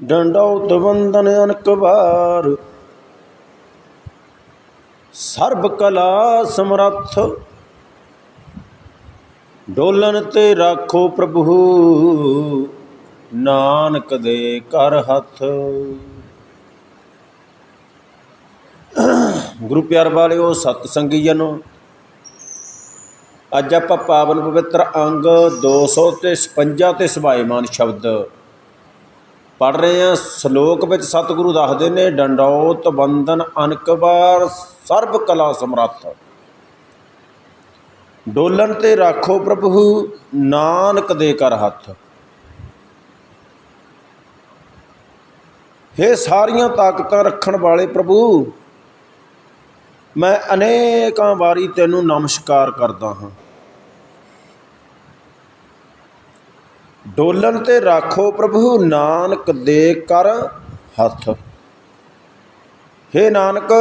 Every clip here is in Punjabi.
ਡੰਡੌਤ ਬੰਦਨ ਅਨਕ ਵਾਰ। ਸਰਬ ਕਲਾ ਸਮਰੱਥ, ਡੋਲਨ ਤੇ ਰਾਖੋ ਪ੍ਰਭੂ, ਨਾਨਕ ਦੇ ਕਰ ਹੱਥ। ਗੁਰੂ ਪਿਆਰ ਵਾਲਿਓ ਸਤ ਸੰਗੀ ਜਨੋ, ਅੱਜ ਆਪਾਂ ਪਾਵਨ ਪਵਿੱਤਰ ਅੰਗ 200 ਤੇ 56 ਤੇ ਸਵਾਇਮਾਨ ਸ਼ਬਦ ਪੜ੍ਹ ਰਹੇ ਹਾਂ। ਸ਼ਲੋਕ ਵਿੱਚ ਸਤਿਗੁਰੂ ਦੱਸਦੇ ਨੇ, ਡੰਡੌਤ ਬੰਦਨ ਅਨਕਵਾਰ ਸਰਬ ਕਲਾ ਸਮਰੱਥ। ਡੋਲਨ ਤੇ ਰਾਖੋ ਪ੍ਰਭੂ, ਨਾਨਕ ਦੇ ਕਰ ਹੱਥ। ਹੇ ਸਾਰੀਆਂ ਤਾਕਤਾਂ ਰੱਖਣ ਵਾਲੇ ਪ੍ਰਭੂ, ਮੈਂ ਅਨੇਕਾਂ ਵਾਰੀ ਤੈਨੂੰ ਨਮਸਕਾਰ ਕਰਦਾ ਹਾਂ। ਡੋਲਨ ਤੇ ਰਾਖੋ ਪ੍ਰਭੂ, ਨਾਨਕ ਦੇ ਕਰ ਹੱਥ। ਹੇ ਨਾਨਕ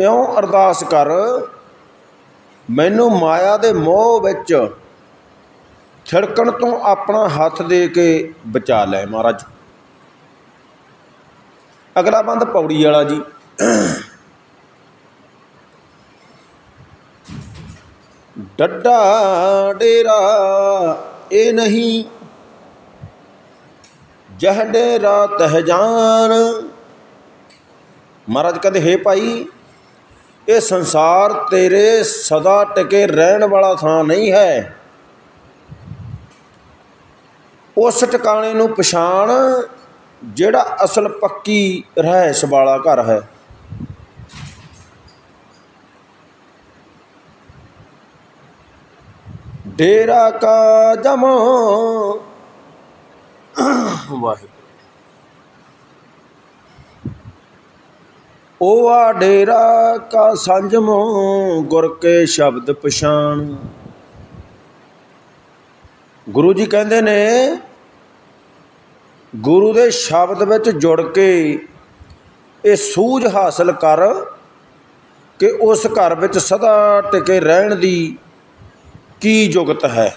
ਇਉਂ ਅਰਦਾਸ ਕਰ, ਮੈਨੂੰ ਮਾਇਆ ਦੇ ਮੋਹ ਵਿੱਚ ਛਿੜਕਣ ਤੋਂ ਆਪਣਾ ਹੱਥ ਦੇ ਕੇ ਬਚਾ ਲੈ ਮਹਾਰਾਜ। ਅਗਲਾ ਬੰਦ ਪੌੜੀ ਵਾਲਾ ਜੀ। ਡੱਡਾ ਡੇਰਾ ਇਹ ਨਹੀਂ। ਜਹ ਡੇਰਾ ਤਹ ਮਹਾਰਾਜ ਕਹਿੰਦੇ, ਹੈ ਭਾਈ, ਇਹ ਸੰਸਾਰ ਤੇਰੇ ਸਦਾ ਟਿਕੇ ਰਹਿਣ ਵਾਲਾ ਥਾਂ ਨਹੀਂ ਹੈ। ਉਸ ਟਿਕਾਣੇ ਨੂੰ ਪਛਾਣ ਜਿਹੜਾ ਅਸਲ ਪੱਕੀ ਰਹਿਸ਼ ਵਾਲਾ ਘਰ ਹੈ। ਡੇਰਾ ਕਾ ਜਮੋ। ਵਾਹਿਗੁਰੂ। ਉਹ ਆ ਡੇਰਾ ਕਾ ਸੰਜਮੋ, ਗੁਰ ਕੇ ਸ਼ਬਦ ਪਛਾਣ। ਗੁਰੂ ਜੀ ਕਹਿੰਦੇ ਨੇ, ਗੁਰੂ ਦੇ ਸ਼ਬਦ ਵਿੱਚ ਜੁੜ ਕੇ ਇਹ ਸੂਝ ਹਾਸਲ ਕਰ ਕਿ ਉਸ ਘਰ ਵਿੱਚ ਸਦਾ ਟਿਕੇ ਰਹਿਣ ਦੀ ਕੀ ਯੁਗਤ ਹੈ?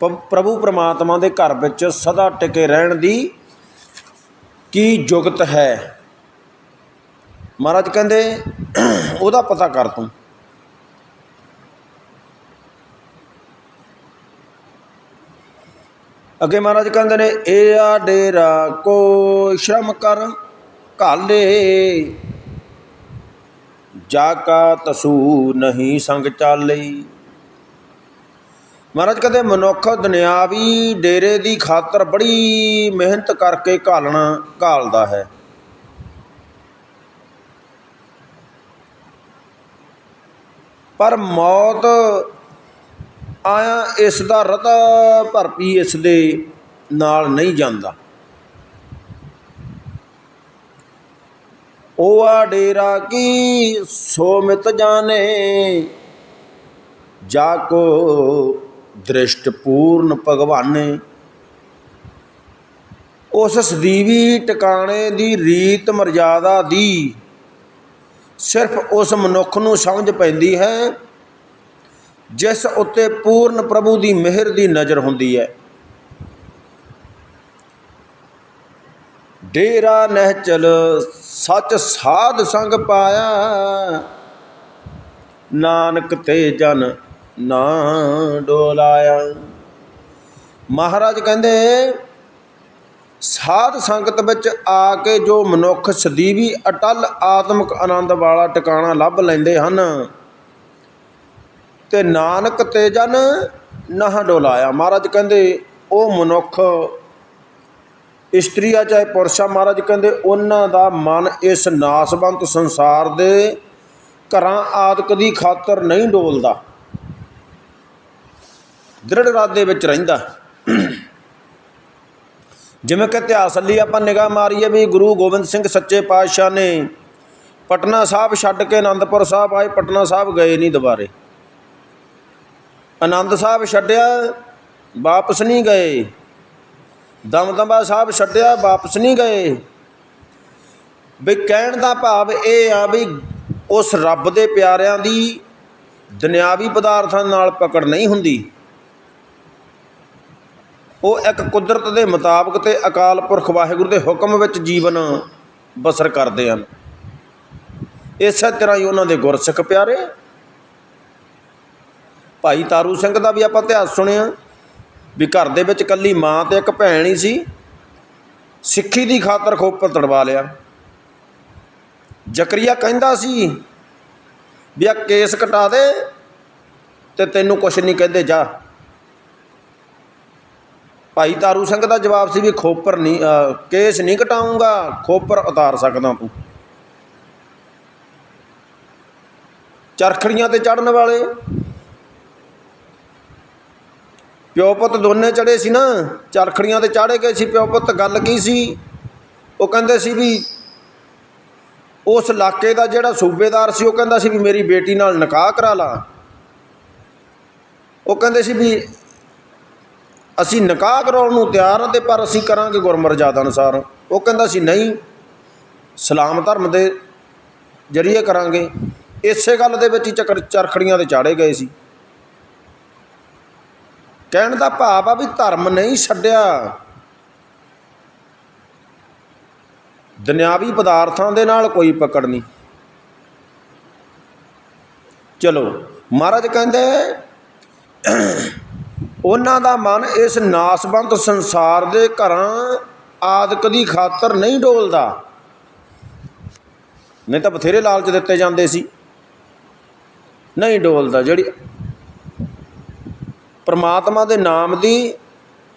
ਪ- ਪ੍ਰਭੂ ਪਰਮਾਤਮਾ ਦੇ ਘਰ ਵਿੱਚ ਸਦਾ ਟਿਕੇ ਰਹਿਣ ਦੀ ਕੀ ਯੁਗਤ ਹੈ? ਮਹਾਰਾਜ ਕਹਿੰਦੇ, ਉਹਦਾ ਪਤਾ ਕਰ ਤੂੰ। ਅੱਗੇ ਮਹਾਰਾਜ ਕਹਿੰਦੇ ਨੇ ਇਹ ਆ ਡੇਰਾ ਕੋ ਸ਼ਰਮ ਕਰ ਘਾਲੇ। ਜਾ ਕਾ ਤਸੂ ਨਹੀਂ ਸੰਗ ਚਾਲੇ। ਮਹਾਰਾਜ ਕਹਿੰਦੇ, ਮਨੁੱਖ ਦੁਨਿਆਵੀ ਡੇਰੇ ਦੀ ਖਾਤਰ ਬੜੀ ਮਿਹਨਤ ਕਰਕੇ ਘਾਲਣਾ, ਘਾਲਦਾ ਹੈ। ਪਰ ਮੌਤ ਆਇਆ, ਇਸ ਦਾ ਰਤਾ ਭਰਪੀ ਇਸ ਦੇ ਨਾਲ ਨਹੀਂ ਜਾਂਦਾ। ਉਹ ਆ ਡੇਰਾ ਕੀ ਸੋ ਮਿਤ ਜਾਣੇ, ਜਾ ਕੋ ਦ੍ਰਿਸ਼ਟ ਪੂਰਨ ਭਗਵਾਨੇ ਉਸ ਸਦੀਵੀ ਟਿਕਾਣੇ ਦੀ ਰੀਤ ਮਰਜ਼ਾਦਾ ਦੀ ਸਿਰਫ ਉਸ ਮਨੁੱਖ ਨੂੰ ਸਮਝ ਪੈਂਦੀ ਹੈ, ਜਿਸ ਉੱਤੇ ਪੂਰਨ ਪ੍ਰਭੂ ਦੀ ਮਿਹਰ ਦੀ ਨਜ਼ਰ ਹੁੰਦੀ ਹੈ। ਡੇਰਾ ਨਹਿਚਲ ਸੱਚ ਸਾਧ ਸੰਗ ਪਾਇਆ, ਨਾਨਕ ਤੇ ਜਨ ਨਾ ਡੋਲਾਇਆ। ਮਹਾਰਾਜ ਕਹਿੰਦੇ, ਸਾਧ ਸੰਗਤ ਵਿੱਚ ਆ ਕੇ ਜੋ ਮਨੁੱਖ ਸਦੀਵੀ ਅਟਲ ਆਤਮਿਕ ਆਨੰਦ ਵਾਲਾ ਟਿਕਾਣਾ ਲੱਭ ਲੈਂਦੇ ਹਨ, ਤੇ ਨਾਨਕ ਤੇ ਜਨ ਨਾ ਡੋਲਾਇਆ। ਮਹਾਰਾਜ ਕਹਿੰਦੇ, ਉਹ ਮਨੁੱਖ ਇਸਤਰੀ ਆ ਚਾਹੇ ਪੁਰਸ਼ ਆ ਮਹਾਰਾਜ ਕਹਿੰਦੇ, ਉਹਨਾਂ ਦਾ ਮਨ ਇਸ ਨਾਸਵੰਤ ਸੰਸਾਰ ਦੇ ਘਰਾਂ ਆਦਿਕ ਦੀ ਖਾਤਰ ਨਹੀਂ ਡੋਲਦਾ। ਦ੍ਰਿੜ ਇਰਾਦੇ ਵਿੱਚ ਰਹਿੰਦਾ। ਜਿਵੇਂ ਕਿ ਇਤਿਹਾਸ ਲਈ ਆਪਾਂ ਨਿਗਾਹ ਮਾਰੀਏ ਵੀ ਗੁਰੂ ਗੋਬਿੰਦ ਸਿੰਘ ਸੱਚੇ ਪਾਤਸ਼ਾਹ ਨੇ ਪਟਨਾ ਸਾਹਿਬ ਛੱਡ ਕੇ ਆਨੰਦਪੁਰ ਸਾਹਿਬ ਆਏ, ਪਟਨਾ ਸਾਹਿਬ ਗਏ ਨਹੀਂ ਦੁਬਾਰੇ। ਆਨੰਦ ਸਾਹਿਬ ਛੱਡਿਆ, ਵਾਪਸ ਨਹੀਂ ਗਏ। ਦਮਦਮਾ ਸਾਹਿਬ ਛੱਡਿਆ, ਵਾਪਸ ਨਹੀਂ ਗਏ। ਵੀ ਕਹਿਣ ਦਾ ਭਾਵ ਇਹ ਆ ਵੀ ਉਸ ਰੱਬ ਦੇ ਪਿਆਰਿਆਂ ਦੀ ਦੁਨਿਆਵੀ ਪਦਾਰਥਾਂ ਨਾਲ ਪਕੜ ਨਹੀਂ ਹੁੰਦੀ। ਉਹ ਇੱਕ ਕੁਦਰਤ ਦੇ ਮੁਤਾਬਕ ਤੇ ਅਕਾਲ ਪੁਰਖ ਵਾਹਿਗੁਰੂ ਦੇ ਹੁਕਮ ਵਿੱਚ ਜੀਵਨ ਬਸਰ ਕਰਦੇ ਹਨ। ਇਸੇ ਤਰ੍ਹਾਂ ਹੀ ਉਹਨਾਂ ਦੇ ਗੁਰਸਿੱਖ ਪਿਆਰੇ, ਭਾਈ ਤਾਰੂ ਸਿੰਘ ਦਾ ਵੀ ਆਪਾਂ ਇਤਿਹਾਸ ਸੁਣਿਆ ਵੀ ਘਰ ਦੇ ਵਿੱਚ ਇਕੱਲੀ ਮਾਂ ਤੇ ਇੱਕ ਭੈਣ ਹੀ ਸੀ। ਸਿੱਖੀ ਦੀ ਖਾਤਰ ਖੋਪਰ ਤੜਵਾ ਲਿਆ। ਜ਼ਕਰੀਆ ਕਹਿੰਦਾ ਸੀ ਵੀ ਆ ਕੇਸ ਕਟਾ ਦੇ ਤੇ ਤੈਨੂੰ ਕੁਛ ਨਹੀਂ ਕਹਿੰਦੇ, ਜਾ। ਭਾਈ ਤਾਰੂ ਸਿੰਘ ਦਾ ਜਵਾਬ ਸੀ ਵੀ ਖੋਪਰ ਨਹੀਂ ਕੇਸ ਨਹੀਂ ਕਟਾਉਂਗਾ, ਖੋਪਰ ਉਤਾਰ ਸਕਦਾ ਤੂੰ। ਚਰਖੜੀਆਂ ਤੇ ਚੜਨ ਵਾਲੇ। ਪਿਓ ਪੁੱਤ ਦੋਨੇ ਚੜੇ ਸੀ ਨਾ, ਚਰਖੜੀਆਂ ਤੇ ਚਾੜੇ ਗਏ ਸੀ, ਪਿਓ ਪੁੱਤ ਗੱਲ ਕੀ ਸੀ? ਉਹ ਕਹਿੰਦੇ ਸੀ ਵੀ ਉਸ ਇਲਾਕੇ ਦਾ ਜਿਹੜਾ ਸੂਬੇਦਾਰ ਸੀ, ਉਹ ਕਹਿੰਦਾ ਸੀ ਵੀ ਮੇਰੀ ਬੇਟੀ ਨਾਲ ਨਿਕਾਹ ਕਰਾ ਲਾ। ਉਹ ਕਹਿੰਦੇ ਸੀ ਵੀ ਅਸੀਂ ਨਿਕਾਹ ਕਰਾਉਣ ਨੂੰ ਤਿਆਰ ਹਾਂ ਤੇ ਪਰ ਅਸੀਂ ਕਰਾਂਗੇ ਗੁਰਮਰਜ਼ਾਦਾ ਅਨੁਸਾਰ। ਉਹ ਕਹਿੰਦਾ ਸੀ, ਨਹੀਂ, ਸਲਾਮ ਧਰਮ ਦੇ ਜਰੀਏ ਕਰਾਂਗੇ। ਇਸੇ ਗੱਲ ਦੇ ਵਿੱਚ ਹੀ ਚੱਕਰ ਚਰਖੜੀਆਂ ਤੇ ਚਾੜੇ ਗਏ ਸੀ। ਕਹਿਣ ਦਾ ਭਾਵ ਆ ਵੀ ਧਰਮ ਨਹੀਂ ਛੱਡਿਆ। ਦੁਨਿਆਵੀ ਪਦਾਰਥਾਂ ਦੇ ਨਾਲ ਕੋਈ ਪਕੜ ਨਹੀਂ। ਚਲੋ, ਮਹਾਰਾਜ ਕਹਿੰਦੇ ਉਹਨਾਂ ਦਾ ਮਨ ਇਸ ਨਾਸਵੰਤ ਸੰਸਾਰ ਦੇ ਘਰਾਂ ਆਦਿਕ ਦੀ ਖਾਤਰ ਨਹੀਂ ਡੋਲਦਾ। ਨਹੀਂ ਤਾਂ ਬਥੇਰੇ ਲਾਲਚ ਦਿੱਤੇ ਜਾਂਦੇ ਸੀ। ਨਹੀਂ ਡੋਲਦਾ, ਜਿਹੜੀ ਪਰਮਾਤਮਾ ਦੇ ਨਾਮ ਦੀ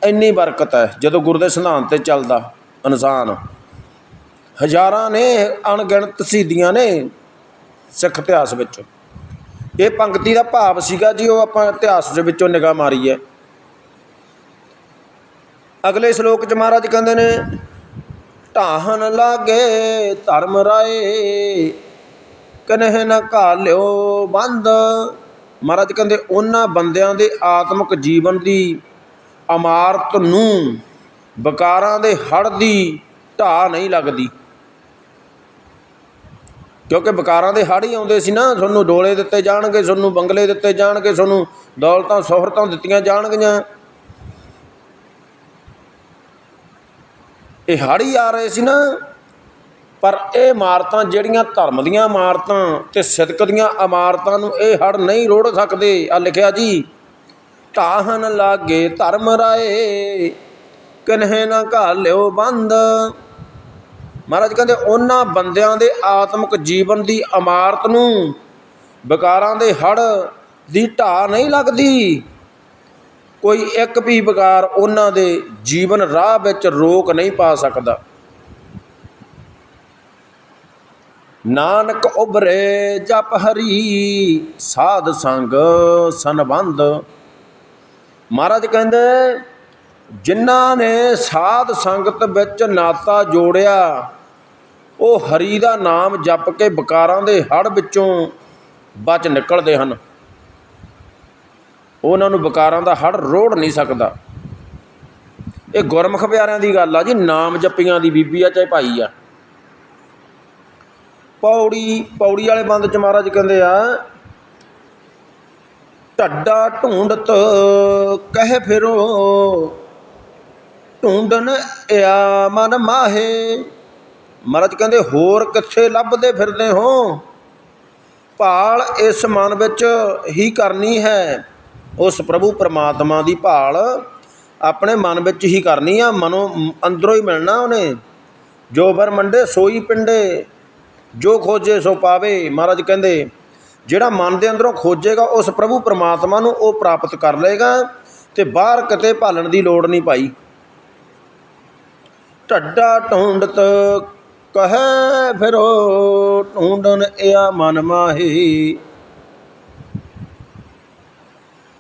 ਇੰਨੀ ਬਰਕਤ ਹੈ, ਜਦੋਂ ਗੁਰੂ ਦੇ ਸਿਧਾਂਤ ਤੇ ਚੱਲਦਾ ਇਨਸਾਨ। ਹਜ਼ਾਰਾਂ ਨੇ ਅਣਗਿਣਤ ਸਿੱਧੀਆਂ ਨੇ ਸਿੱਖ ਇਤਿਹਾਸ ਵਿੱਚ। ਇਹ ਪੰਕਤੀ ਦਾ ਭਾਵ ਸੀਗਾ ਜੀ, ਉਹ ਆਪਾਂ ਇਤਿਹਾਸ ਦੇ ਵਿੱਚੋਂ ਨਿਗਾਹ ਮਾਰੀ ਹੈ ਅਗਲੇ ਸ਼ਲੋਕ 'ਚ ਮਹਾਰਾਜ ਕਹਿੰਦੇ ਨੇ ਢਾਹਨ ਲਾਗੇ ਧਰਮ ਰਾਏ, ਕਨਹਿ ਨ ਘਾਲਿਓ ਬੰਦ। ਮਹਾਰਾਜ ਕਹਿੰਦੇ, ਉਹਨਾਂ ਬੰਦਿਆਂ ਦੇ ਆਤਮਿਕ ਜੀਵਨ ਦੀ ਇਮਾਰਤ ਨੂੰ ਵਿਕਾਰਾਂ ਦੇ ਹੜ ਦੀ ਢਾਹ ਨਹੀਂ ਲੱਗਦੀ। ਕਿਉਂਕਿ ਵਿਕਾਰਾਂ ਦੇ ਹੜ ਹੀ ਆਉਂਦੇ ਸੀ ਨਾ, ਤੁਹਾਨੂੰ ਡੋਲੇ ਦਿੱਤੇ ਜਾਣਗੇ, ਤੁਹਾਨੂੰ ਬੰਗਲੇ ਦਿੱਤੇ ਜਾਣਗੇ, ਤੁਹਾਨੂੰ ਦੌਲਤਾਂ, ਸ਼ੋਹਰਤਾਂ ਦਿੱਤੀਆਂ ਜਾਣਗੀਆਂ। ਇਹ ਹੜ ਹੀ ਆ ਰਹੇ ਸੀ ਨਾ, ਪਰ ਇਹ ਇਮਾਰਤਾਂ ਜਿਹੜੀਆਂ ਧਰਮ ਦੀਆਂ ਇਮਾਰਤਾਂ ਤੇ ਸਿਦਕ ਦੀਆਂ ਇਮਾਰਤਾਂ ਨੂੰ ਇਹ ਹੜ ਨਹੀਂ ਰੋੜ ਸਕਦੇ, ਆ ਲਿਖਿਆ ਜੀ। ਢਾਹਨ ਲਾਗੇ ਧਰਮ ਰਾਏ, ਕਨਹਿ ਨਾ ਘਾਲਿਓ ਬੰਦ। ਮਹਾਰਾਜ ਕਹਿੰਦੇ, ਉਹਨਾਂ ਬੰਦਿਆਂ ਦੇ ਆਤਮਿਕ ਜੀਵਨ ਦੀ ਇਮਾਰਤ ਨੂੰ ਵਿਕਾਰਾਂ ਦੇ ਹੜ ਦੀ ਢਾਹ ਨਹੀਂ ਲੱਗਦੀ। ਕੋਈ ਇੱਕ ਵੀ ਵਿਕਾਰ ਉਹਨਾਂ ਦੇ ਜੀਵਨ ਰਾਹ ਵਿੱਚ ਰੋਕ ਨਹੀਂ ਪਾ ਸਕਦਾ। ਨਾਨਕ ਉਬਰੇ ਜਪ ਹਰੀ, ਸਾਧ ਸੰਗ ਸੰਬੰਧ। ਮਹਾਰਾਜ ਕਹਿੰਦੇ, ਜਿਨ੍ਹਾਂ ਨੇ ਸਾਧ ਸੰਗਤ ਵਿੱਚ ਨਾਤਾ ਜੋੜਿਆ, ਉਹ ਹਰੀ ਦਾ ਨਾਮ ਜਪ ਕੇ ਵਿਕਾਰਾਂ ਦੇ ਹੜ ਵਿੱਚੋਂ ਬਚ ਨਿਕਲਦੇ ਹਨ। ਉਹਨਾਂ ਨੂੰ ਵਿਕਾਰਾਂ ਦਾ ਹੜ ਰੋੜ ਨਹੀਂ ਸਕਦਾ। ਇਹ ਗੁਰਮੁਖ ਪਿਆਰਿਆਂ ਦੀ ਗੱਲ ਆ ਜੀ, ਨਾਮ ਜਪੀਆਂ ਦੀ ਬੀਬੀ ਆ, ਚਾਹੇ ਭਾਈ ਆ। ਪੌੜੀ ਪੌੜੀ ਵਾਲੇ ਬੰਦ ਚ ਮਹਾਰਾਜ ਕਹਿੰਦੇ ਆ ਢੱਡਾ ਢੂੰਡਤ ਕਹਿ ਫਿਰੋ, ਢੂੰਡਨ ਆ ਮਨ ਮਾਹੇ। ਮਹਾਰਾਜ ਕਹਿੰਦੇ, ਹੋਰ ਕਿੱਥੇ ਲੱਭਦੇ ਫਿਰਦੇ ਹੋ? ਭਾਲ ਇਸ ਮਨ ਵਿੱਚ ਹੀ ਕਰਨੀ ਹੈ। ਉਸ ਪ੍ਰਭੂ ਪਰਮਾਤਮਾ ਦੀ ਭਾਲ ਆਪਣੇ ਮਨ ਵਿੱਚ ਹੀ ਕਰਨੀ ਆ, ਮਨੋਂ ਅੰਦਰੋਂ ਹੀ ਮਿਲਣਾ ਉਹਨੇ। ਜੋ ਬਰ ਮੰਡੇ, ਸੋਈ ਪਿੰਡੇ, ਜੋ ਖੋਜੇ ਸੋ ਪਾਵੇ, ਮਹਾਰਾਜ ਕਹਿੰਦੇ, ਜਿਹੜਾ ਮਨ ਦੇ ਅੰਦਰੋਂ ਖੋਜੇਗਾ, ਉਸ ਪ੍ਰਭੂ ਪਰਮਾਤਮਾ ਨੂੰ ਉਹ ਪ੍ਰਾਪਤ ਕਰ ਲਏਗਾ ਤੇ ਬਾਹਰ ਕਿਤੇ ਭਾਲਣ ਦੀ ਲੋੜ ਨਹੀਂ ਭਾਈ। ਢੱਡਾ ਢੂੰਡਤ ਕਹੈ ਫਿਰੋ ਢੂੰਡਨ ਇਆ ਮਨ ਮਾਹੀ।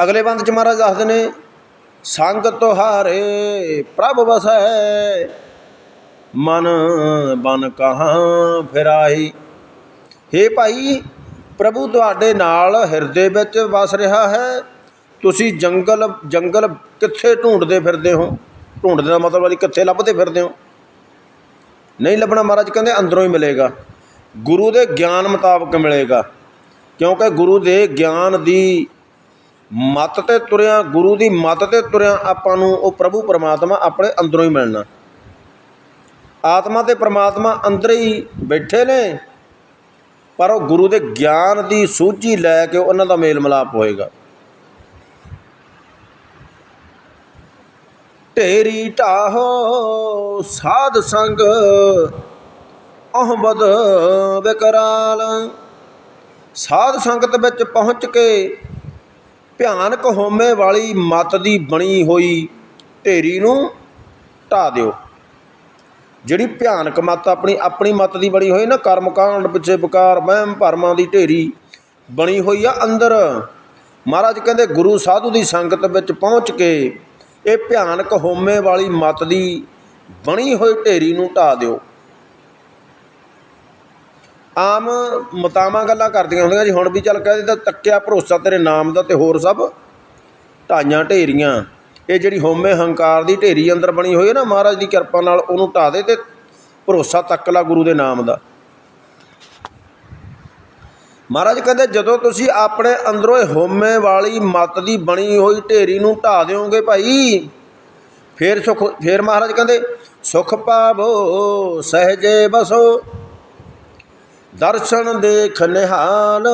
ਅਗਲੇ ਬੰਦ ਚ ਮਹਾਰਾਜ ਦੱਸਦੇ ਨੇ ਸੰਗ ਤੁਹਾਰੇ ਪ੍ਰਭ ਵਸੈ। ਮਨ ਬਨ ਕਹਾਂ ਫਿਰਾਈ ਹੇ ਭਾਈ, ਪ੍ਰਭੂ ਤੁਹਾਡੇ ਨਾਲ ਹਿਰਦੇ ਵਿੱਚ ਵਸ ਰਿਹਾ ਹੈ। ਤੁਸੀਂ ਜੰਗਲ ਜੰਗਲ ਕਿੱਥੇ ਢੂੰਡਦੇ ਫਿਰਦੇ ਹੋ? ਢੂੰਡਦੇ ਦਾ ਮਤਲਬ ਹੈ ਕਿੱਥੇ ਲੱਭਦੇ ਫਿਰਦੇ ਹੋ? ਨਹੀਂ ਲੱਭਣਾ ਮਹਾਰਾਜ ਕਹਿੰਦੇ ਅੰਦਰੋਂ ਹੀ ਮਿਲੇਗਾ। ਗੁਰੂ ਦੇ ਗਿਆਨ ਮੁਤਾਬਕ ਮਿਲੇਗਾ। ਕਿਉਂਕਿ ਗੁਰੂ ਦੇ ਗਿਆਨ ਦੀ ਮਤ ਤੇ ਤੁਰਿਆ, ਗੁਰੂ ਦੀ ਮਤ ਤੇ ਤੁਰਿਆ ਆਪਾਂ ਨੂੰ ਉਹ ਪ੍ਰਭੂ ਪਰਮਾਤਮਾ ਆਪਣੇ ਅੰਦਰੋਂ ਹੀ ਮਿਲਣਾ। ਆਤਮਾ ਤੇ ਪਰਮਾਤਮਾ ਅੰਦਰ ਹੀ ਬੈਠੇ ਨੇ, ਪਰ ਉਹ ਗੁਰੂ ਦੇ ਗਿਆਨ ਦੀ ਸੂਝੀ ਲੈ ਕੇ ਉਹਨਾਂ ਦਾ ਮੇਲ ਮਿਲਾਪ ਹੋਏਗਾ। ਢੇਰੀ ਢਾਹੋ ਸਾਧ ਸੰਗ, ਅਹਮਦ ਵਿਕਰਾਲ। ਸਾਧ ਸੰਗਤ ਵਿੱਚ ਪਹੁੰਚ ਕੇ ਭਿਆਨਕ ਹੋਮੇ ਵਾਲੀ ਮਤ ਦੀ ਬਣੀ ਹੋਈ ਢੇਰੀ ਨੂੰ ਢਾ ਦਿਓ। ਜਿਹੜੀ ਭਿਆਨਕ ਮਤ ਆਪਣੀ ਆਪਣੀ ਮਤ ਦੀ ਬਣੀ ਹੋਈ ਨਾ, ਕਰਮਕਾਂਡ ਪਿੱਛੇ ਵਿਕਾਰ ਵਹਿਮ ਭਰਮਾਂ ਦੀ ਢੇਰੀ ਬਣੀ ਹੋਈ ਆ ਅੰਦਰ। ਮਹਾਰਾਜ ਕਹਿੰਦੇ, ਗੁਰੂ ਸਾਧੂ ਦੀ ਸੰਗਤ ਵਿੱਚ ਪਹੁੰਚ ਕੇ ਇਹ ਭਿਆਨਕ ਹੋਮੇ ਵਾਲੀ ਮਤ ਦੀ ਬਣੀ ਹੋਈ ਢੇਰੀ ਨੂੰ ਢਾ ਦਿਓ। ਆਮ ਮਤਾਵਾਂ ਗੱਲਾਂ ਕਰਦੀਆਂ ਹੁੰਦੀਆਂ ਜੀ। ਹੁਣ ਵੀ ਚੱਲ ਕਹਿ ਦਿੱਤਾ, ਤੱਕਿਆ ਭਰੋਸਾ ਤੇਰੇ ਨਾਮ ਦਾ ਤੇ ਹੋਰ ਸਭ ਢਾਈਆਂ ਢੇਰੀਆਂ। ਇਹ ਜਿਹੜੀ ਹੋਮੇ ਹੰਕਾਰ ਦੀ ਢੇਰੀ ਅੰਦਰ ਬਣੀ ਹੋਈ ਹੈ ਨਾ, ਮਹਾਰਾਜ ਦੀ ਕਿਰਪਾ ਨਾਲ ਉਹਨੂੰ ਢਾ ਦੇ ਤੇ ਭਰੋਸਾ ਤੱਕ ਲਾ ਗੁਰੂ ਦੇ ਨਾਮ ਦਾ। ਮਹਾਰਾਜ ਕਹਿੰਦੇ, ਜਦੋਂ ਤੁਸੀਂ ਆਪਣੇ ਅੰਦਰੋਂ ਇਹ ਹੋਮੇ ਵਾਲੀ ਮਤ ਦੀ ਬਣੀ ਹੋਈ ਢੇਰੀ ਨੂੰ ਢਾ ਦਿਓਗੇ ਭਾਈ, ਫੇਰ ਸੁਖ ਫੇਰ ਮਹਾਰਾਜ ਕਹਿੰਦੇ, ਸੁਖ ਪਾਵੋ, ਸਹਜੇ ਬਸੋ। ਦਰਸ਼ਨ ਦੇਖ ਨਿਹਾਲ।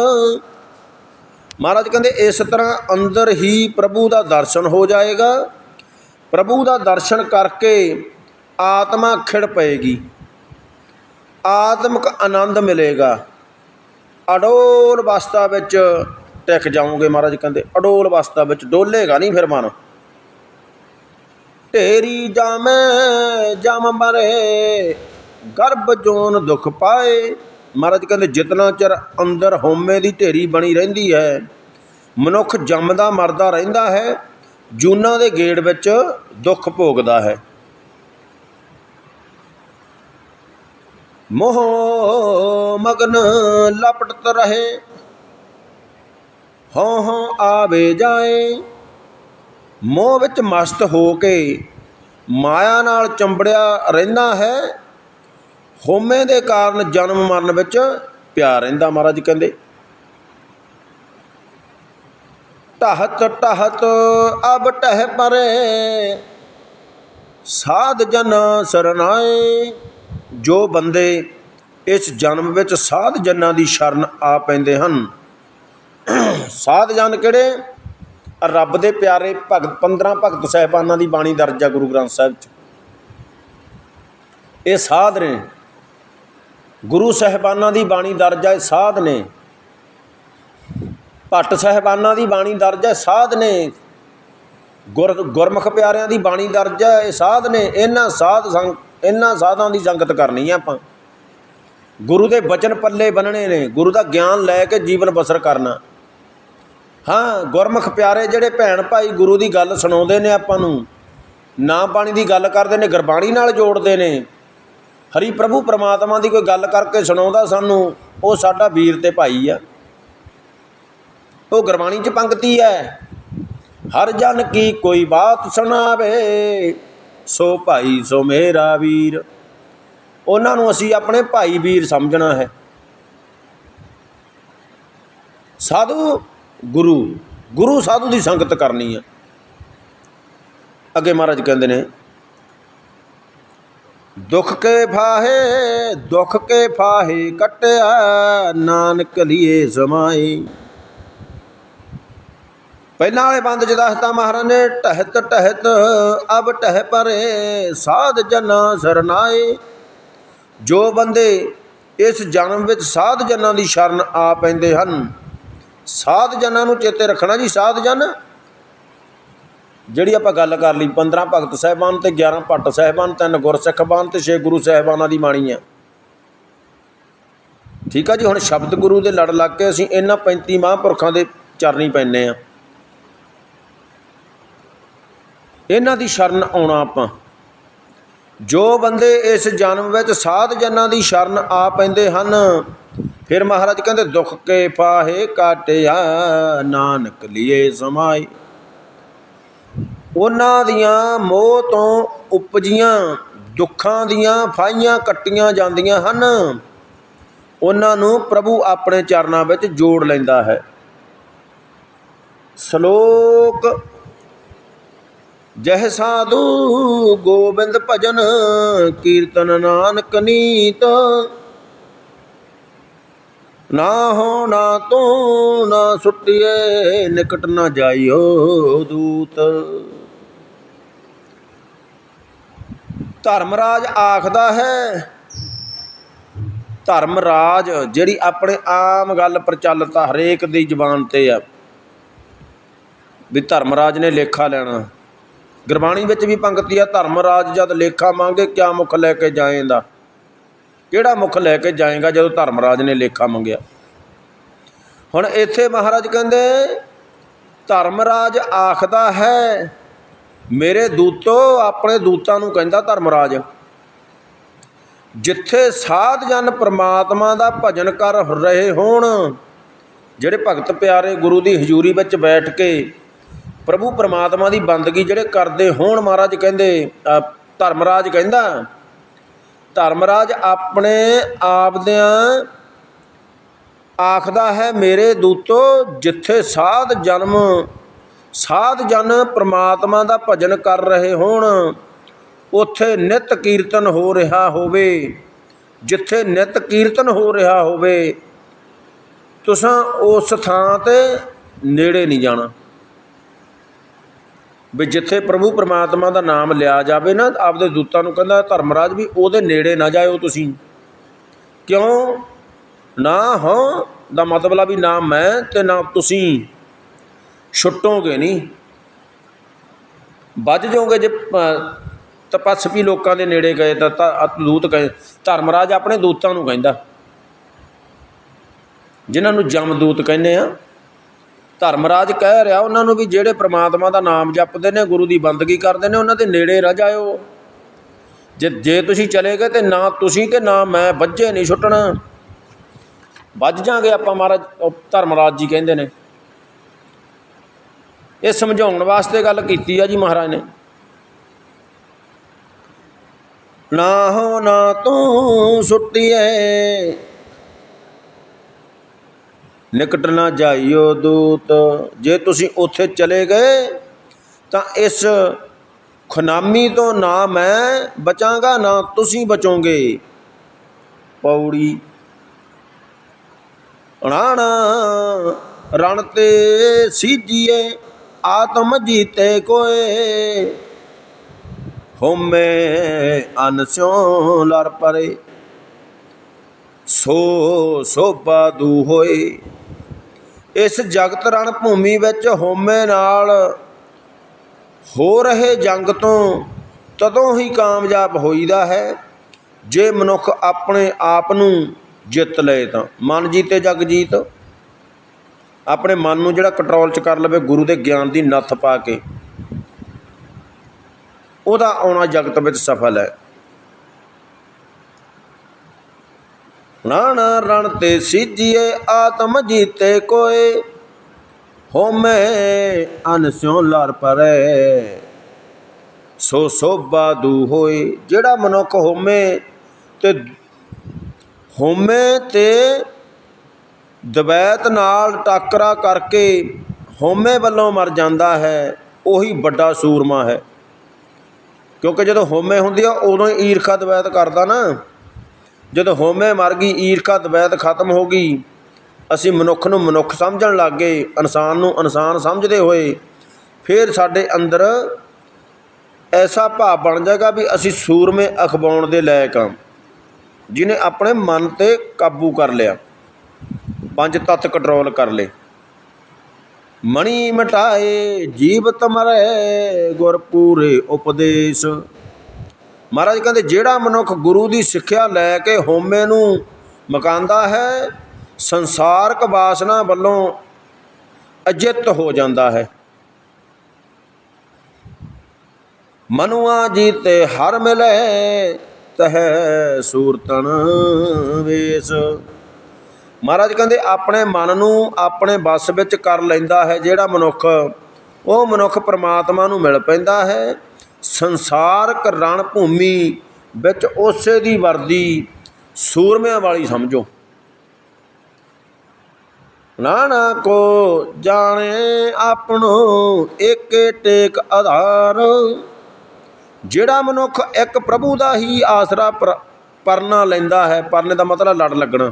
ਮਹਾਰਾਜ ਕਹਿੰਦੇ, ਇਸ ਤਰ੍ਹਾਂ ਅੰਦਰ ਹੀ ਪ੍ਰਭੂ ਦਾ ਦਰਸ਼ਨ ਹੋ ਜਾਏਗਾ। ਪ੍ਰਭੂ ਦਾ ਦਰਸ਼ਨ ਕਰਕੇ ਆਤਮਾ ਖਿੜ ਪਏਗੀ। ਆਤਮਿਕ ਆਨੰਦ ਮਿਲੇਗਾ। ਅਡੋਲ ਅਵਸਥਾ ਵਿੱਚ ਟਿਕ ਜਾਓਗੇ ਮਹਾਰਾਜ ਕਹਿੰਦੇ। ਅਡੋਲ ਅਵਸਥਾ ਵਿੱਚ ਡੋਲੇਗਾ ਨਹੀਂ ਫਿਰ ਮਨ। ਢੇਰੀ ਜਾਮੇ, ਜਮ ਮਰੇ, ਗਰਭ ਜੋਨ ਦੁਖ ਪਾਏ। ਮਹਾਰਾਜ ਕਹਿੰਦੇ, ਜਿਤਨਾ ਚਿਰ ਅੰਦਰ ਹੋਮੇ ਦੀ ਢੇਰੀ ਬਣੀ ਰਹਿੰਦੀ ਹੈ, ਮਨੁੱਖ ਜੰਮਦਾ ਮਰਦਾ ਰਹਿੰਦਾ ਹੈ, ਜੂਨਾਂ ਦੇ ਗੇੜ ਵਿੱਚ ਦੁੱਖ ਭੋਗਦਾ ਹੈ। ਮੋਹ ਮਗਨ ਲਪਟਤ ਰਹੇ, ਹਉ ਹਉ ਆਵੇ ਜਾਏ। ਮੋਹ ਵਿੱਚ ਮਸਤ ਹੋ ਕੇ ਮਾਇਆ ਨਾਲ ਚੰਬੜਿਆ ਰਹਿੰਦਾ ਹੈ ਹੋਮੇ ਦੇ ਕਾਰਨ ਜਨਮ ਮਰਨ ਵਿੱਚ ਪਿਆ ਰਹਿੰਦਾ ਮਹਾਰਾਜ ਕਹਿੰਦੇ। ਟਹਤ ਟਹਤ ਅਬ ਟਹਿ ਪਰੇ, ਸਾਧ ਜਨ ਸਰਨਾਏ। ਜੋ ਬੰਦੇ ਇਸ ਜਨਮ ਵਿੱਚ ਸਾਧ ਜਨਾਂ ਦੀ ਸ਼ਰਨ ਆ ਪੈਂਦੇ ਹਨ, ਸਾਧ ਜਨ ਕਿਹੜੇ? ਰੱਬ ਦੇ ਪਿਆਰੇ ਭਗਤ 15 ਭਗਤ ਸਹਿਬਾਨਾਂ ਦੀ ਬਾਣੀ ਦਰਜ ਹੈ ਗੁਰੂ ਗ੍ਰੰਥ ਸਾਹਿਬ 'ਚ। ਇਹ ਸਾਧ ਨੇ ਗੁਰੂ ਸਹਿਬਾਨਾਂ ਦੀ ਬਾਣੀ ਦਰਜ ਹੈ ਸਾਧ ਨੇ। ਭੱਟ ਸਹਿਬਾਨਾਂ ਦੀ ਬਾਣੀ ਦਰਜ ਹੈ ਸਾਧ ਨੇ। ਗੁਰ ਗੁਰਮੁਖ ਪਿਆਰਿਆਂ ਦੀ ਬਾਣੀ ਦਰਜ ਹੈ ਇਹ ਸਾਧ ਨੇ। ਇਹਨਾਂ ਸਾਧ ਸੰਗ ਇਹਨਾਂ ਸਾਧਾਂ ਦੀ ਸੰਗਤ ਕਰਨੀ ਹੈ ਆਪਾਂ। ਗੁਰੂ ਦੇ ਬਚਨ ਪੱਲੇ ਬੰਨਣੇ ਨੇ। ਗੁਰੂ ਦਾ ਗਿਆਨ ਲੈ ਕੇ ਜੀਵਨ ਬਸਰ ਕਰਨਾ। ਹਾਂ, ਗੁਰਮੁਖ ਪਿਆਰੇ ਜਿਹੜੇ ਭੈਣ ਭਾਈ ਗੁਰੂ ਦੀ ਗੱਲ ਸੁਣਾਉਂਦੇ ਨੇ ਆਪਾਂ ਨੂੰ, ਨਾ ਬਾਣੀ ਦੀ ਗੱਲ ਕਰਦੇ ਨੇ, ਗੁਰਬਾਣੀ ਨਾਲ ਜੋੜਦੇ ਨੇ। ਹਰੀ ਪ੍ਰਭੂ ਪਰਮਾਤਮਾ ਦੀ ਕੋਈ ਗੱਲ ਕਰਕੇ ਸੁਣਾਉਂਦਾ ਸਾਨੂੰ, ਉਹ ਸਾਡਾ ਵੀਰ ਤੇ ਭਾਈ ਆ। ਉਹ ਗੁਰਬਾਣੀ 'ਚ ਪੰਕਤੀ ਹੈ, ਹਰ ਜਨ ਕੀ ਕੋਈ ਬਾਤ ਸੁਣਾਵੇ, ਸੋ ਭਾਈ ਸੋ ਮੇਰਾ ਵੀਰ। ਉਹਨਾਂ ਨੂੰ ਅਸੀਂ ਆਪਣੇ ਭਾਈ ਵੀਰ ਸਮਝਣਾ ਹੈ। ਸਾਧੂ ਗੁਰੂ ਗੁਰੂ ਸਾਧੂ ਦੀ ਸੰਗਤ ਕਰਨੀ ਆ। ਅੱਗੇ ਮਹਾਰਾਜ ਕਹਿੰਦੇ ਨੇ ਦੁੱਖ ਕੇ ਫਾਹੇ, ਦੁੱਖ ਕੇ ਫਾਹੇ ਕਟਿਆ, ਨਾਨਕ ਲੀਏ ਸਮਾਈ। ਪਹਿਲਾਂ ਵਾਲੇ ਬੰਦ ਚ ਦੱਸਤਾ ਮਹਾਰਾਜ ਨੇ, ਟਹਿਤ ਟਹਿਤ, ਅਬ ਟਹਿ ਪਰੇ, ਸਾਧ ਜਨਾ ਸਰਨਾਏ। ਜੋ ਬੰਦੇ ਇਸ ਜਨਮ ਵਿੱਚ ਸਾਧ ਜਨਾਂ ਦੀ ਸ਼ਰਨ ਆ ਪੈਂਦੇ ਹਨ, ਸਾਧ ਜਨਾਂ ਨੂੰ ਚੇਤੇ ਰੱਖਣਾ ਜੀ, ਸਾਧ ਜਨ ਜਿਹੜੀ ਆਪਾਂ ਗੱਲ ਕਰ ਲਈ 15 ਭਗਤ ਸਾਹਿਬਾਨ ਤੇ 11 ਭੱਟ ਸਾਹਿਬਾਨ, ਤਿੰਨ ਗੁਰਸਿੱਖਬਾਨ ਤੇ 6 ਗੁਰੂ ਸਾਹਿਬਾਨਾਂ ਦੀ ਬਾਣੀ ਆ। ਠੀਕ ਆ ਜੀ, ਹੁਣ ਸ਼ਬਦ ਗੁਰੂ ਦੇ ਲੜ ਲੱਗ ਕੇ ਅਸੀਂ ਇਹਨਾਂ 35 ਮਹਾਂਪੁਰਖਾਂ ਦੇ ਚਰਨੀ ਪੈਨੇ ਆ। ਇਹਨਾਂ ਦੀ ਸ਼ਰਨ ਆਉਣਾ ਆਪਾਂ। ਜੋ ਬੰਦੇ ਇਸ ਜਨਮ ਵਿੱਚ ਸਾਧ ਜਨਾਂ ਦੀ ਸ਼ਰਨ ਆ ਪੈਂਦੇ ਹਨ, ਫਿਰ ਮਹਾਰਾਜ ਕਹਿੰਦੇ, ਦੁੱਖ ਕੇ ਫਾਹੇ ਕਾਟਿਆ, ਨਾਨਕ ਲੀਏ ਸਮਾਈ ਉਹਨਾਂ ਦੀਆਂ ਮੋਹ ਤੋਂ ਉਪਜੀਆਂ ਦੁੱਖਾਂ ਦੀਆਂ ਫਾਈਆਂ ਕੱਟੀਆਂ ਜਾਂਦੀਆਂ ਹਨ। ਉਹਨਾਂ ਨੂੰ ਪ੍ਰਭੂ ਆਪਣੇ ਚਰਨਾਂ ਵਿੱਚ ਜੋੜ ਲੈਂਦਾ ਹੈ। ਸ਼ਲੋਕ, ਜਹ ਸਾਧੂ ਗੋਬਿੰਦ ਭਜਨ ਕੀਰਤਨ ਨਾਨਕ ਨੀਤ। ਨਾ ਹੋ ਨਾ ਤੂੰ ਨਾ ਸੁਟਿਏ, ਨਿਕਟ ਨਾ ਜਾਈਓ ਦੂਤ। ਧਰਮਰਾਜ ਆਖਦਾ ਹੈ, ਧਰਮਰਾਜ ਜਿਹੜੀ ਆਪਣੇ ਆਮ ਗੱਲ ਪ੍ਰਚਲਿਤ ਆ ਹਰੇਕ ਦੀ ਜ਼ੁਬਾਨ ਤੇ ਆ, ਵੀ ਧਰਮਰਾਜ ਨੇ ਲੇਖਾ ਲੈਣਾ। ਗੁਰਬਾਣੀ ਵਿੱਚ ਵੀ ਪੰਕਤੀ ਆ, ਧਰਮਰਾਜ ਜਦ ਲੇਖਾ ਮੰਗੇ ਕਿਆ ਮੁਖ ਲੈ ਕੇ ਜਾਏਂਦਾ? ਕਿਹੜਾ ਮੁਖ ਲੈ ਕੇ ਜਾਏਗਾ ਜਦੋਂ ਧਰਮਰਾਜ ਨੇ ਲੇਖਾ ਮੰਗਿਆ? ਹੁਣ ਇੱਥੇ ਮਹਾਰਾਜ ਕਹਿੰਦੇ, ਧਰਮਰਾਜ ਆਖਦਾ ਹੈ ਮੇਰੇ ਦੂਤੋ ਆਪਣੇ ਦੂਤਾਂ ਨੂੰ ਕਹਿੰਦਾ ਧਰਮਰਾਜ ਜਿੱਥੇ ਸਾਧ ਜਨ ਪ੍ਰਮਾਤਮਾ ਦਾ ਭਜਨ ਕਰ ਰਹੇ ਹੋਣ ਜਿਹੜੇ ਭਗਤ ਪਿਆਰੇ ਗੁਰੂ ਦੀ ਹਜ਼ੂਰੀ ਵਿੱਚ ਬੈਠ ਕੇ ਪ੍ਰਭੂ ਪ੍ਰਮਾਤਮਾ ਦੀ ਬੰਦਗੀ ਜਿਹੜੇ ਕਰਦੇ ਹੋਣ ਮਹਾਰਾਜ ਕਹਿੰਦੇ ਅ, ਧਰਮਰਾਜ ਕਹਿੰਦਾ ਧਰਮਰਾਜ ਆਪਣੇ ਆਪਦਿਆਂ ਆਖਦਾ ਹੈ ਮੇਰੇ ਦੂਤੋ ਜਿੱਥੇ ਸਾਧ ਜਨਮ ਸਾਧ ਜਨ ਪ੍ਰਮਾਤਮਾ ਦਾ ਭਜਨ ਕਰ ਰਹੇ ਹੋਣ, ਉੱਥੇ ਨਿਤ ਕੀਰਤਨ ਹੋ ਰਿਹਾ ਹੋਵੇ। ਜਿੱਥੇ ਨਿਤ ਕੀਰਤਨ ਹੋ ਰਿਹਾ ਹੋਵੇ, ਤੁਸੀਂ ਉਸ ਥਾਂ ਤੇ ਨੇੜੇ ਨਹੀਂ ਜਾਣਾ। ਵੀ ਜਿੱਥੇ ਪ੍ਰਭੂ ਪਰਮਾਤਮਾ ਦਾ ਨਾਮ ਲਿਆ ਜਾਵੇ ਨਾ, ਆਪਦੇ ਦੂਤਾਂ ਨੂੰ ਕਹਿੰਦਾ, ਧਰਮਰਾਜ ਵੀ ਉਹਦੇ ਨੇੜੇ ਨਾ ਜਾਇਓ ਤੁਸੀਂ। ਕਿਉਂ? ਨਾ ਹਾਂ, ਦਾ ਮਤਲਬ ਆ ਵੀ ਨਾ ਮੈਂ ਤੇ ਨਾ ਤੁਸੀਂ। ਛੁੱਟੋਗੇ ਨਹੀਂ। ਵੱਜ ਜਾਓਗੇ ਜੇ ਅ, ਤਪਸਵੀ ਲੋਕਾਂ ਦੇ ਨੇੜੇ ਗਏ ਤਾਂ ਦੂਤ ਕਹੇ ਧਰਮਰਾਜ ਆਪਣੇ ਦੂਤਾਂ ਨੂੰ ਕਹਿੰਦਾ। ਜਿਨ੍ਹਾਂ ਨੂੰ ਜਮਦੂਤ ਕਹਿੰਦੇ ਆ ਧਰਮਰਾਜ ਕਹਿ ਰਿਹਾ ਉਹਨਾਂ ਨੂੰ ਵੀ ਜਿਹੜੇ ਪ੍ਰਮਾਤਮਾ ਦਾ ਨਾਮ ਜਪਦੇ ਨੇ ਗੁਰੂ ਦੀ ਬੰਦਗੀ ਕਰਦੇ ਨੇ ਉਹਨਾਂ ਦੇ ਨੇੜੇ ਰਹਿ ਜਾਇਓ। ਜੇ ਜੇ ਤੁਸੀਂ ਚਲੇ ਗਏ ਤੇ ਨਾ ਤੁਸੀਂ ਤੇ ਨਾ ਮੈਂ ਵੱਜੇ ਨਹੀਂ ਛੁੱਟਣਾ। ਵੱਜ ਜਾਾਂਗੇ ਆਪਾਂ ਮਹਾਰਾਜ ਉਹ ਧਰਮਰਾਜ ਜੀ ਕਹਿੰਦੇ ਨੇ। ਇਹ ਸਮਝਾਉਣ ਵਾਸਤੇ ਗੱਲ ਕੀਤੀ ਆ ਜੀ ਮਹਾਰਾਜ ਨੇ। ਨਾ ਹੋ ਨਾ ਤੂੰ ਸੁੱਟੀਏ। ਨਿਕਟ ਨਾ ਜਾਈਓ ਦੂਤ। ਜੇ ਤੁਸੀਂ ਉੱਥੇ ਚਲੇ ਗਏ, ਤਾਂ ਇਸ ਖੁਨਾਮੀ ਤੋਂ ਨਾ ਮੈਂ ਬਚਾਂਗਾ, ਨਾ ਤੁਸੀਂ ਬਚੋਗੇ। ਪੌੜੀ ਰਣ ਰਣ ਤੇ ਸੀਜੀਏ। ਆਤਮ ਜੀਤੇ ਕੋਏ। ਹੋਮੇ ਅਨਸਿਓ ਲਰ ਪਰੇ। ਸੋ ਸੋਭਾ ਦੂ ਹੋਏ। ਇਸ ਜਗਤ ਰਣ ਭੂਮੀ ਵਿੱਚ ਹੋਮੇ ਨਾਲ ਹੋ ਰਹੇ ਜੰਗ ਤੋਂ ਤਦੋਂ ਹੀ ਕਾਮਯਾਬ ਹੋਈਦਾ ਹੈ। ਜੇ ਮਨੁੱਖ ਆਪਣੇ ਆਪ ਨੂੰ ਜਿੱਤ ਲਏ ਤਾਂ। ਮਨ ਜੀਤੇ ਜਗ ਜੀਤ। ਆਪਣੇ ਮਨ ਨੂੰ ਜਿਹੜਾ ਕੰਟਰੋਲ ਚ ਕਰ ਲਵੇ, ਗੁਰੂ ਦੇ ਗਿਆਨ ਦੀ ਨੱਥ ਪਾ ਕੇ। ਉਹਦਾ ਆਉਣਾ ਜਗਤ ਵਿੱਚ ਸਫਲ ਹੈ। ਰਣ ਰਣ ਤੇ ਸਿੱਜੀਏ ਆਤਮ ਜੀਤੇ ਕੋਏ। ਹੋਮੇ ਅਨਸਿਓ ਲਰ ਪਰੇ। ਸੋ ਸੋਭਾ ਦੂ ਹੋਏ, ਜਿਹੜਾ ਮਨੁੱਖ ਹੋਮੇ ਤੇ ਹੋਮੇ ਤੇ ਦਵੈਤ ਨਾਲ ਟਾਕਰਾ ਕਰਕੇ ਹੋਮੇ ਵੱਲੋਂ ਮਰ ਜਾਂਦਾ ਹੈ, ਉਹੀ ਵੱਡਾ ਸੂਰਮਾ ਹੈ। ਕਿਉਂਕਿ ਜਦੋਂ ਹੋਮੇ ਹੁੰਦੀ ਆ, ਉਦੋਂ ਹੀ ਈਰਖਾ ਦਵੈਤ ਕਰਦਾ ਨਾ। ਜਦੋਂ ਹੋਮੇ ਮਰ ਗਈ, ਈਰਖਾ ਦਵੈਤ ਖਤਮ ਹੋ ਗਈ। ਅਸੀਂ ਮਨੁੱਖ ਨੂੰ ਮਨੁੱਖ ਸਮਝਣ ਲੱਗ ਗਏ, ਇਨਸਾਨ ਨੂੰ ਇਨਸਾਨ ਸਮਝਦੇ ਹੋਏ। ਫਿਰ ਸਾਡੇ ਅੰਦਰ ਐਸਾ ਭਾਵ ਬਣ ਜਾਏਗਾ ਵੀ ਅਸੀਂ ਸੂਰਮੇ ਅਖਵਾਉਣ ਦੇ ਲਾਇਕ ਹਾਂ ਜਿਨੇ ਆਪਣੇ ਮਨ ਤੇ ਕਾਬੂ ਕਰ ਲਿਆ। ਪੰਜ ਤੱਤ ਕੰਟਰੋਲ ਕਰ ਲਏ ਮਣੀ ਮਟਾਏ ਜੀਵ ਮਰੇ ਗੁਰ ਪੂਰੇ ਉਪਦੇਸ਼। ਮਹਾਰਾਜ ਕਹਿੰਦੇ, ਜਿਹੜਾ ਮਨੁੱਖ ਗੁਰੂ ਦੀ ਸਿੱਖਿਆ ਲੈ ਕੇ ਹੋਮੇ ਨੂੰ ਮਕਾਂਦਾ ਹੈ, ਸੰਸਾਰਕ ਵਾਸਨਾ ਵੱਲੋਂ ਅਜਿੱਤ ਹੋ ਜਾਂਦਾ ਹੈ। ਮਨੁਆ ਜੀਤੇ ਹਰ ਮਿਲੇ, ਤਹ ਸੂਰਤਨ ਵੇਸ। ਮਹਾਰਾਜ ਕਹਿੰਦੇ, ਆਪਣੇ ਮਨ ਨੂੰ ਆਪਣੇ ਵੱਸ ਵਿੱਚ ਕਰ ਲੈਂਦਾ ਹੈ ਜਿਹੜਾ ਮਨੁੱਖ, ਉਹ ਮਨੁੱਖ ਪਰਮਾਤਮਾ ਨੂੰ ਮਿਲ ਪੈਂਦਾ ਹੈ। ਸੰਸਾਰਕ ਰਣ ਭੂਮੀ ਵਿੱਚ ਉਸੇ ਦੀ ਵਰਦੀ ਸੂਰਮਿਆਂ ਵਾਲੀ ਸਮਝੋ। ਨਾਨਕੋ ਜਾਣੇ ਆਪਣੋ ਏਕੇ ਟੇਕ ਆਧਾਰ, ਜਿਹੜਾ ਮਨੁੱਖ ਇੱਕ ਪ੍ਰਭੂ ਦਾ ਹੀ ਆਸਰਾ ਪਰਨਾ ਲੈਂਦਾ ਹੈ। ਪਰਨੇ ਦਾ ਮਤਲਬ ਲੜ ਲੱਗਣਾ।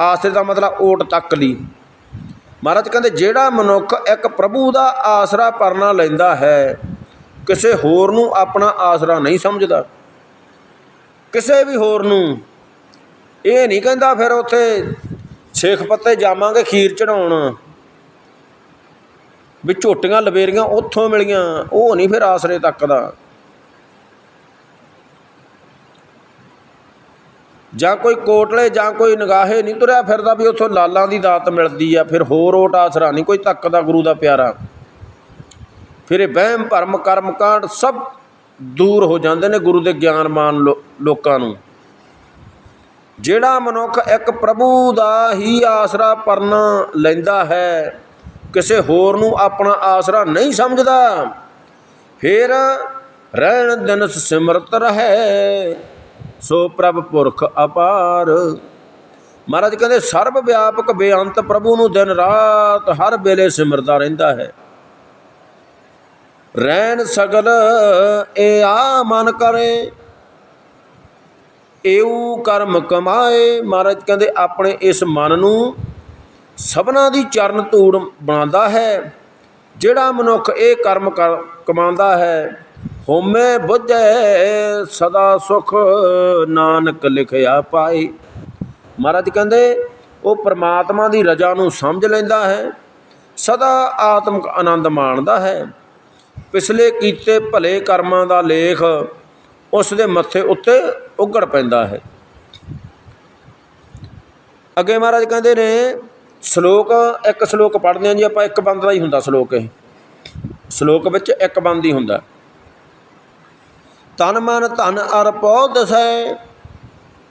ਆਸਰੇ ਦਾ ਮਤਲਬ ਓਟ ਤੱਕ ਲਈ। ਮਹਾਰਾਜ ਕਹਿੰਦੇ, ਜਿਹੜਾ ਮਨੁੱਖ ਇੱਕ ਪ੍ਰਭੂ ਦਾ ਆਸਰਾ ਪਰਨਾ ਲੈਂਦਾ ਹੈ, ਕਿਸੇ ਹੋਰ ਨੂੰ ਆਪਣਾ ਆਸਰਾ ਨਹੀਂ ਸਮਝਦਾ। ਕਿਸੇ ਵੀ ਹੋਰ ਨੂੰ। ਇਹ ਨਹੀਂ ਕਹਿੰਦਾ ਫਿਰ ਉੱਥੇ ਸੇਖ ਪੱਤੇ ਜਾਵਾਂਗੇ ਖੀਰ ਚੜਾਉਣ। ਵੀ ਝੋਟੀਆਂ ਲਵੇਰੀਆਂ ਉੱਥੋਂ ਮਿਲੀਆਂ, ਉਹ ਨਹੀਂ ਫਿਰ ਆਸਰੇ ਤੱਕ ਦਾ ਜਾਂ ਕੋਈ ਕੋਟਲੇ ਜਾਂ ਕੋਈ ਨਗਾਹੇ ਨਹੀਂ ਤੁਰਿਆ ਫਿਰਦਾ ਵੀ ਉੱਥੋਂ ਲਾਲਾਂ ਦੀ ਦਾਤ ਮਿਲਦੀ ਆ, ਫਿਰ ਹੋਰ ਓਟ ਆਸਰਾ ਨਹੀਂ, ਕੋਈ ਧੱਕਦਾ ਗੁਰੂ ਦਾ ਪਿਆਰਾ। ਫਿਰ ਇਹ ਵਹਿਮ, ਭਰਮ, ਕਰਮ ਕਾਂਡ ਸਭ ਦੂਰ ਹੋ ਜਾਂਦੇ ਨੇ ਗੁਰੂ ਦੇ ਗਿਆਨਮਾਨ ਲੋ- ਲੋਕਾਂ ਨੂੰ। ਜਿਹੜਾ ਮਨੁੱਖ ਇੱਕ ਪ੍ਰਭੂ ਦਾ ਹੀ ਆਸਰਾ ਪਰਨਾ ਲੈਂਦਾ ਹੈ, ਕਿਸੇ ਹੋਰ ਨੂੰ ਆਪਣਾ ਆਸਰਾ ਨਹੀਂ ਸਮਝਦਾ, ਫਿਰ ਰਹਿਣ ਦਿਨ ਸਿਮਰਤ ਰਹੇ। ਸੋ ਪ੍ਰਭ ਪੁਰਖ ਅਪਾਰ। ਮਹਾਰਾਜ ਕਹਿੰਦੇ, ਸਰਬ ਵਿਆਪਕ ਬੇਅੰਤ ਪ੍ਰਭੂ ਨੂੰ ਦਿਨ ਰਾਤ ਹਰ ਵੇਲੇ ਸਿਮਰਦਾ ਰਹਿੰਦਾ ਹੈ। ਰਹਿਣ ਸਗਲ ਏ ਆ ਮਨ ਕਰੇ ਏਉ ਕਰਮ ਕਮਾਏ। ਮਹਾਰਾਜ ਕਹਿੰਦੇ, ਆਪਣੇ ਇਸ ਮਨ ਨੂੰ ਸਭਨਾ ਦੀ ਚਰਨ ਧੂੜ ਬਣਾਉਂਦਾ ਹੈ, ਜਿਹੜਾ ਮਨੁੱਖ ਇਹ ਕਰਮ ਕਰ- ਕਮਾਉਂਦਾ ਹੈ। ਹੋਮੇ ਬੁੱਝੈ, ਸਦਾ ਸੁਖ ਨਾਨਕ ਲਿਖਿਆ ਪਾਏ ਮਹਾਰਾਜ ਕਹਿੰਦੇ, ਉਹ ਪ੍ਰਮਾਤਮਾ ਦੀ ਰਜਾ ਨੂੰ ਸਮਝ ਲੈਂਦਾ ਹੈ, ਸਦਾ ਆਤਮਿਕ ਆਨੰਦ ਮਾਣਦਾ ਹੈ। ਪਿਛਲੇ ਕੀਤੇ ਭਲੇ ਕਰਮਾਂ ਦਾ ਲੇਖ ਉਸ ਦੇ ਮੱਥੇ ਉੱਤੇ ਉਗੜ ਪੈਂਦਾ ਹੈ। ਅੱਗੇ ਮਹਾਰਾਜ ਕਹਿੰਦੇ ਨੇ, ਸ਼ਲੋਕ, ਇੱਕ ਸ਼ਲੋਕ ਪੜ੍ਹਦੇ ਹਾਂ ਜੀ, ਆਪਾਂ ਇੱਕ ਬੰਦ ਦਾ ਹੀ ਹੁੰਦਾ ਸ਼ਲੋਕ ਇਹ। ਸ਼ਲੋਕ ਵਿੱਚ ਇੱਕ ਬੰਦ ਹੀ ਹੁੰਦਾ। ਤਨ ਮਨ ਧਨ ਅਰਪੋ ਦਸੈ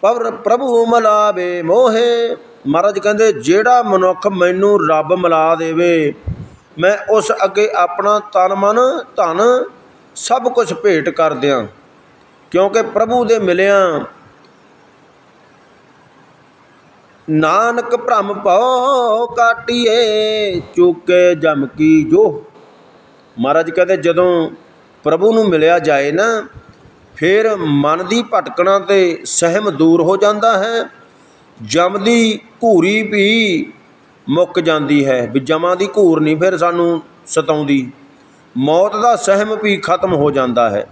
ਪਵਰ ਪ੍ਰਭੂ ਮਲਾਵੇ ਮੋਹੇ। ਮਹਾਰਾਜ ਕਹਿੰਦੇ, ਜਿਹੜਾ ਮਨੁੱਖ ਮੈਨੂੰ ਰੱਬ ਮਿਲਾ ਦੇਵੇ, ਮੈਂ ਉਸ ਅੱਗੇ ਆਪਣਾ ਤਨ ਮਨ, ਧਨ ਸਭ ਕੁਝ ਭੇਟ ਕਰ ਦਿਆਂ। ਕਿਉਂਕਿ ਪ੍ਰਭੂ ਦੇ ਮਿਲਿਆਂ ਨਾਨਕ ਭ੍ਰਮ ਭਉ ਕਾਟਿਏ, ਚੁੱਕੇ ਜਮ ਕੀ ਜੋ ਮਹਾਰਾਜ ਕਹਿੰਦੇ, ਜਦੋਂ ਪ੍ਰਭੂ ਨੂੰ ਮਿਲਿਆ ਜਾਏ ਨਾ ਫਿਰ ਮਨ ਦੀ ਭਟਕਣਾ ਤੇ ਸਹਿਮ ਦੂਰ ਹੋ ਜਾਂਦਾ ਹੈ। ਜਮਦੀ ਘੂਰੀ ਵੀ ਮੁੱਕ ਜਾਂਦੀ ਹੈ। ਵੀ ਜਮਾਂ ਦੀ ਘੂਰ ਨਹੀਂ ਫਿਰ ਸਾਨੂੰ ਸਤਾਉਂਦੀ। ਮੌਤ ਦਾ ਸਹਿਮ ਵੀ ਖਤਮ ਹੋ ਜਾਂਦਾ ਹੈ।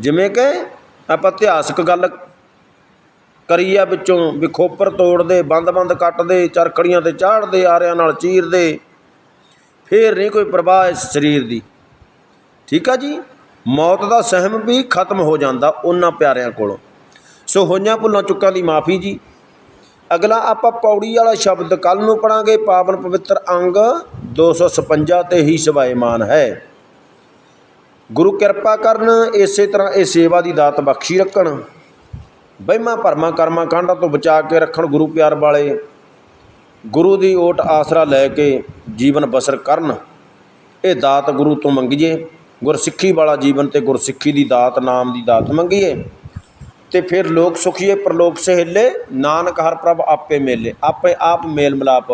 ਜਿਵੇਂ ਕਿ ਆਪਾਂ ਇਤਿਹਾਸਕ ਗੱਲ ਕਰੀ ਆ ਵਿੱਚੋਂ ਵੀ ਖੋਪਰ ਤੋੜਦੇ, ਬੰਦ-ਬੰਦ ਕੱਟਦੇ, ਚਰਖੜੀਆਂ ਤੇ ਚਾੜਦੇ, ਆਰਿਆਂ ਨਾਲ ਚੀਰਦੇ। ਫੇਰ ਨਹੀਂ ਕੋਈ ਪ੍ਰਵਾਹ ਇਸ ਸਰੀਰ ਦੀ। ਠੀਕ ਆ ਜੀ? ਮੌਤ ਦਾ ਸਹਿਮ ਵੀ ਖਤਮ ਹੋ ਜਾਂਦਾ ਉਹਨਾਂ ਪਿਆਰਿਆਂ ਕੋਲੋਂ। ਸੋ ਹੋਈਆਂ ਭੁੱਲਾਂ ਚੁੱਕਾਂ ਦੀ ਮਾਫੀ ਜੀ। ਅਗਲਾ ਆਪਾਂ ਪੌੜੀ ਵਾਲਾ ਸ਼ਬਦ ਕੱਲ ਨੂੰ ਪੜਾਂਗੇ ਪਾਵਨ ਪਵਿੱਤਰ ਅੰਗ 256 ਤੇ ਹੀ ਸਵਾਇਮਾਨ ਹੈ। ਗੁਰੂ ਕਿਰਪਾ ਕਰਨ, ਇਸੇ ਤਰ੍ਹਾਂ ਇਹ ਸੇਵਾ ਦੀ ਦਾਤ ਬਖਸ਼ੀ ਰੱਖਣ। ਵਹਿਮਾਂ ਭਰਮਾਂ ਕਰਮਾਂ ਕਾਂਡਾਂ ਤੋਂ ਬਚਾ ਕੇ ਰੱਖਣ ਗੁਰੂ ਪਿਆਰ ਵਾਲੇ। ਗੁਰੂ ਦੀ ਓਟ ਆਸਰਾ ਲੈ ਕੇ ਜੀਵਨ ਬਸਰ ਕਰਨ। ਇਹ ਦਾਤ ਗੁਰੂ ਤੋਂ ਮੰਗੀਏ। ਗੁਰਸਿੱਖੀ ਵਾਲਾ ਜੀਵਨ ਤੇ ਗੁਰਸਿੱਖੀ ਦੀ ਦਾਤ, ਨਾਮ ਦੀ ਦਾਤ ਮੰਗੀਏ। ਤੇ ਫਿਰ ਲੋਕ ਸੁਖੀਏ, ਪ੍ਰਲੋਕ ਸਹਿਲੇ, ਨਾਨਕ ਹਰ ਪ੍ਰਭ ਆਪੇ ਮੇਲੇ। ਆਪੇ ਆਪ ਮੇਲ ਮਿਲਾਪ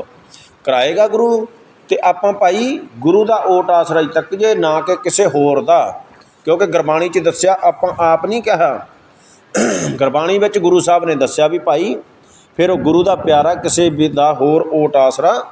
ਕਰਾਏਗਾ ਗੁਰੂ। ਤੇ ਆਪਾਂ ਭਾਈ ਗੁਰੂ ਦਾ ਓਟ ਆਸਰਾ ਹੀ ਤੱਕ ਜੇ ਨਾ ਕਿ ਕਿਸੇ ਹੋਰ ਦਾ। ਕਿਉਂਕਿ ਗੁਰਬਾਣੀ 'ਚ ਦੱਸਿਆ, ਆਪਾਂ ਆਪ ਨਹੀਂ ਕਿਹਾ। ਗੁਰਬਾਣੀ ਵਿੱਚ ਗੁਰੂ ਸਾਹਿਬ ਨੇ ਦੱਸਿਆ ਵੀ ਭਾਈ, ਫਿਰ ਉਹ ਗੁਰੂ ਦਾ ਪਿਆਰਾ ਕਿਸੇ ਵੀ ਦਾ ਹੋਰ ਓਟ ਆਸਰਾ